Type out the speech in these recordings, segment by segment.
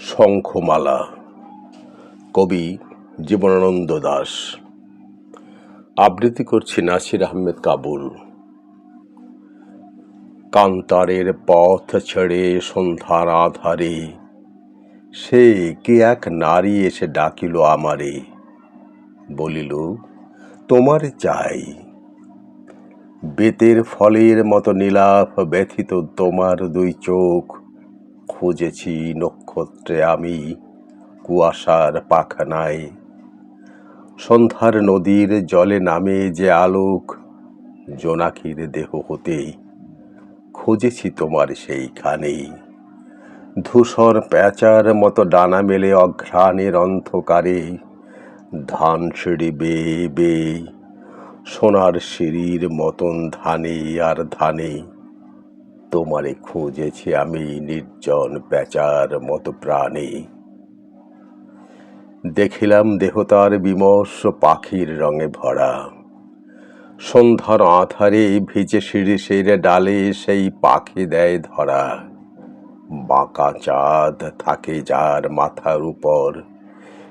শঙ্খমালা। কবি জীবনানন্দ দাস। আবৃত্তি করছি নাসির আহমেদ কাবুল। কান্তারের পথ ছেড়ে সন্ধ্যার আধারে সে কে এক নারী এসে ডাকিল আমারে। বলিল, তোমার চাই। বেতের ফলের মতো নীলাভ ব্যথিত তোমার দুই চোখ। খুঁজেছি নক্ষত্রে আমি, কুয়াশার পাখানায়। সন্ধ্যার নদীর জলে নামে যে আলোক, জোনাকির দেহ হতে খুঁজেছি তোমার সেইখানেই। ধূসর প্যাঁচার মতো ডানা মেলে অঘ্রাণের অন্ধকারে ধান সিঁড়ি বেয়ে বেয়ে, সোনার সিঁড়ির মতন ধানে আর ধানে তোমারে খুঁজেছি আমি, নির্জন প্যাচার মতো প্রাণে। দেখিলাম দেহতার বিমর্ষ পাখির রঙে ভরা। সন্ধ্যার আধারে ভিজে সেরে ডালে সেই পাখি দেয় ধরা। বাঁকা চাঁদ থাকে যার মাথার উপর।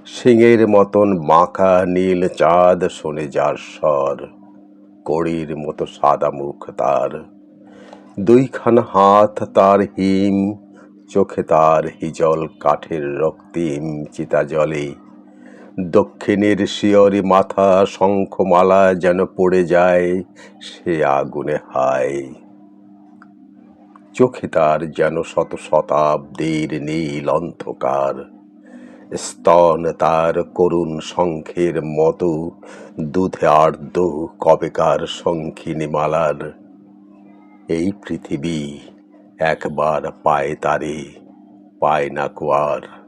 সিংয়ের মতন বাঁকা নীল চাঁদ শোনে যার স্বর। কড়ির মতো সাদা মুখ তার। দুইখানা হাত তার হিম, চোখে তার হিজল কাঠের রক্তিম চিতা জলে দক্ষিণের শিয়রি মাথা শঙ্খমালা যেন পড়ে যায়, সে আগুনে হায়। চোখে তার যেন শত শতাব্দীর নীল অন্ধকার। স্তন তার করুণ শঙ্খের মতো, দুধে আর্দ্র কবেকার শঙ্খিনী মালার। এই পৃথিবী একবার পায় তারে পায় না কুয়ার।